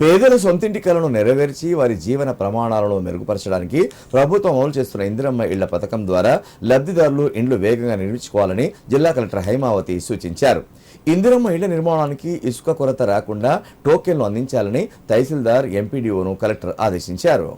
పేదల సొంతింటి కలను నెరవేర్చి వారి జీవన ప్రమాణాలను మెరుగుపరచడానికి ప్రభుత్వం అమలు చేస్తున్న ఇందిరమ్మ ఇళ్ళ పథకం ద్వారా లబ్ధిదారులు ఇండ్లు వేగంగా నిర్మించుకోవాలని జిల్లా కలెక్టర్ హైమావతి సూచించారు. ఇందిరమ్మ ఇళ్ళ నిర్మాణానికి ఇసుక కొరత రాకుండా టోకెన్లు అందించాలని తహసీల్దార్ ఎంపీడీఓను కలెక్టర్ ఆదేశించారు.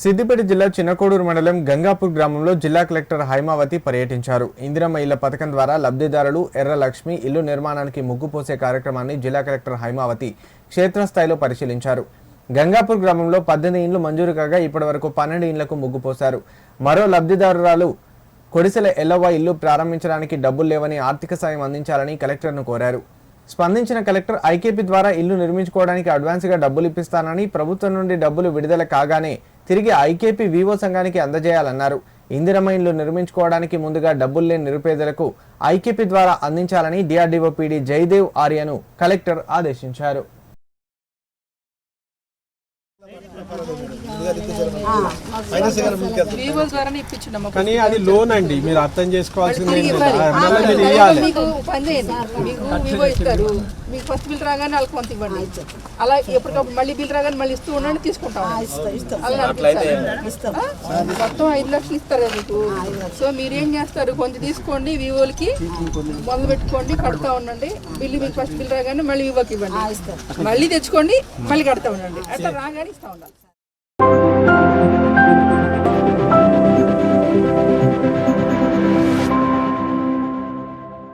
సిద్దిపేట జిల్లా చిన్నకోడూరు మండలం గంగాపూర్ గ్రామంలో జిల్లా కలెక్టర్ హైమావతి పర్యటించారు. ఇందిరమ్మ ఇళ్ళ పథకం ద్వారా లబ్ధిదారులు ఎర్ర లక్ష్మి ఇల్లు నిర్మాణానికి ముగ్గు పోసే కార్యక్రమాన్ని జిల్లా కలెక్టర్ హైమావతి క్షేత్రస్థాయిలో పరిశీలించారు. గంగాపూర్ గ్రామంలో పద్దెనిమిది ఇండ్లు మంజూరు కాగా ఇప్పటి వరకు పన్నెండు ఇండ్లకు ముగ్గు పోశారు. మరో లబ్ధిదారురాలు కొడిసెల ఎల్లవ్వ ఇల్లు ప్రారంభించడానికి డబ్బులు లేవని ఆర్థిక సాయం అందించాలని కలెక్టర్ను కోరారు. స్పందించిన కలెక్టర్ ఐకేపీ ద్వారా ఇల్లు నిర్మించుకోవడానికి అడ్వాన్స్గా డబ్బులు ఇప్పిస్తానని ప్రభుత్వం నుండి డబ్బులు విడుదల కాగానే తిరిగి ఐకేపీ వివో సంఘానికి అందజేయాలన్నారు. ఇందిరమైన్లు నిర్మించుకోవడానికి ముందుగా డబ్బులు లేని నిరుపేదలకు ఐకేపీ ద్వారా అందించాలని డిఆర్డీఓ పీడీ జయదేవ్ ఆర్యను కలెక్టర్ ఆదేశించారు. కానీ అది లోన్ అండి మీరు అర్థం చేసుకోవాల్సింది మీకు పని చేయండి మీకు వివో ఇస్తారు. మీకు ఫస్ట్ బిల్ రాగానే వాళ్ళకి కొంత ఇవ్వండి. అలా ఎప్పటికప్పుడు మళ్ళీ బిల్ రాగానే మళ్ళీ ఇస్తూ ఉండండి తీసుకుంటాం? మొత్తం ఐదు లక్షలు ఇస్తారు మీకు? సో మీరు ఏం చేస్తారు? కొంచెం తీసుకోండి వివోలకి. మొదలు పెట్టుకోండి కడతా ఉండండి. బిల్లు మీకు ఫస్ట్ బిల్ రాగానే మళ్ళీ వివోకి ఇవ్వండి. మళ్ళీ తెచ్చుకోండి మళ్ళీ కడతా ఉండండి. అట్లా రాగానే ఇస్తా ఉండాలి.